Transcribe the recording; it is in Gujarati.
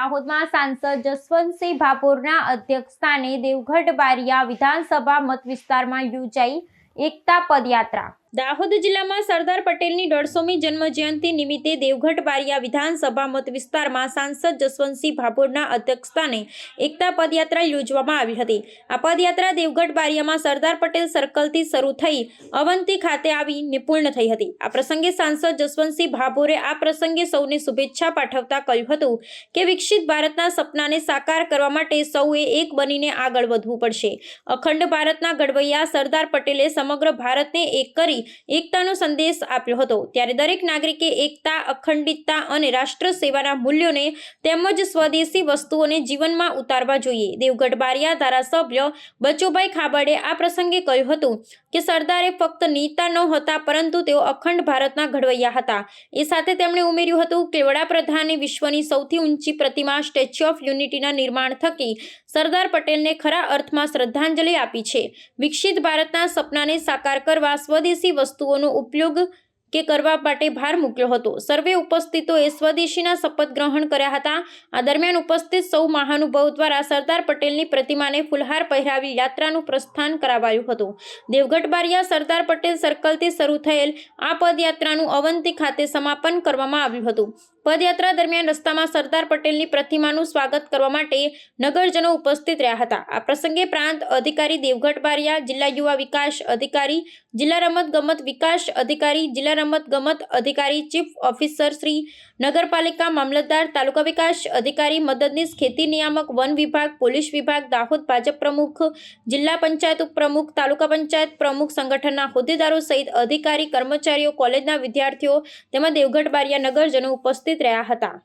દાહોદમાં સાંસદ જસવંતસિંહ ભાભોરના અધ્યક્ષસ્થાને દેવગઢ બારિયા વિધાનસભા મત વિસ્તારમાં યોજાઈ એકતા પદયાત્રા. દાહોદ જિલ્લામાં સરદાર પટેલની દોઢસોમી જન્મજયંતિ નિમિત્તે દેવગઢ બારિયા વિધાનસભા મત વિસ્તારમાં સાંસદ જસવંતસિંહ ભાભોરના અધ્યક્ષસ્થાને એકતા પદયાત્રા યોજવામાં આવી હતી. આ પદયાત્રા દેવગઢ બારિયામાં સરદાર પટેલ સર્કલથી શરૂ થઈ અવંતી ખાતે આવીને પૂર્ણ થઈ હતી. આ પ્રસંગે સાંસદ જસવંતસિંહ ભાભોરે આ પ્રસંગે સૌને શુભેચ્છા પાઠવતા કહ્યું હતું કે વિકસિત ભારતના સપનાને સાકાર કરવા માટે સૌએ એક બનીને આગળ વધવું પડશે. અખંડ ભારતના ઘડવૈયા સરદાર પટેલે સમગ્ર ભારતને એક કરી એકતાનો સંદેશ આપ્યો હતો. ત્યારે દરેક નાગરિકે એકતા, અખંડિતતા અને રાષ્ટ્ર સેવાના મૂલ્યોને તેમજ સ્વદેશી વસ્તુઓને જીવનમાં ઉતારવા જોઈએ. દેવગઢ બારિયા ધારાસભ્ય બચુભાઈ ખાબડે આ પ્રસંગે કહ્યું હતું કે, સરદારે ફક્ત નેતા ન હતા, પરંતુ તેઓ અખંડ ભારતના ઘડવૈયા હતા. એ સાથે તેમણે ઉમેર્યું હતું કે, વડાપ્રધાને વિશ્વની સૌથી ઊંચી પ્રતિમા સ્ટેચ્યુ ઓફ યુનિટીના નિર્માણ થકી સરદાર પટેલને ખરા અર્થમાં શ્રદ્ધાંજલિ આપી છે. વિકસિત ભારતના સપનાને સાકાર કરવા સ્વદેશી વસ્તુઓનો ઉપયોગ કે કરવા માટે ભાર મૂક્યો હતો. સર્વે ઉપસ્થિતોએ સ્વદેશીના શપથ ગ્રહણ કર્યા હતા. આ દરમિયાન ઉપસ્થિત સૌ મહાનુભાવ દ્વારા સરદાર પટેલની પ્રતિમાને ફુલહાર પહેરાવી યાત્રાનું પ્રસ્થાન કરાવાયું હતું. દેવગઢ બારિયા સરદાર પટેલ સર્કલથી શરૂ થયેલ આ પદયાત્રાનું અવંતી ખાતે સમાપન કરવામાં આવ્યું હતું. પદયાત્રા દરમિયાન રસ્તામાં સરદાર પટેલની પ્રતિમાનું સ્વાગત કરવા માટે નગરજનો ઉપસ્થિત રહ્યા હતા. આ પ્રસંગે પ્રાંત અધિકારી દેવગઢ બારિયા, જિલ્લા યુવા વિકાસ અધિકારી, જિલ્લા રમત ગમત વિકાસ અધિકારી, જિલ્લા રમત ગમત અધિકારી, ચીફ ઓફિસર શ્રી, નગરપાલિકા મામલતદાર, તાલુકા વિકાસ અધિકારી, મદદનીશ, ખેતી નિયામક, વન વિભાગ, પોલીસ વિભાગ, દાહોદ ભાજપ પ્રમુખ, જિલ્લા પંચાયત ઉપપ્રમુખ, તાલુકા પંચાયત પ્રમુખ સંગઠનના હોદ્દેદારો સહિત અધિકારી, કર્મચારીઓ, કોલેજના વિદ્યાર્થીઓ તેમજ દેવગઢ બારિયા નગરજનો ઉપસ્થિત રહ્યા હતા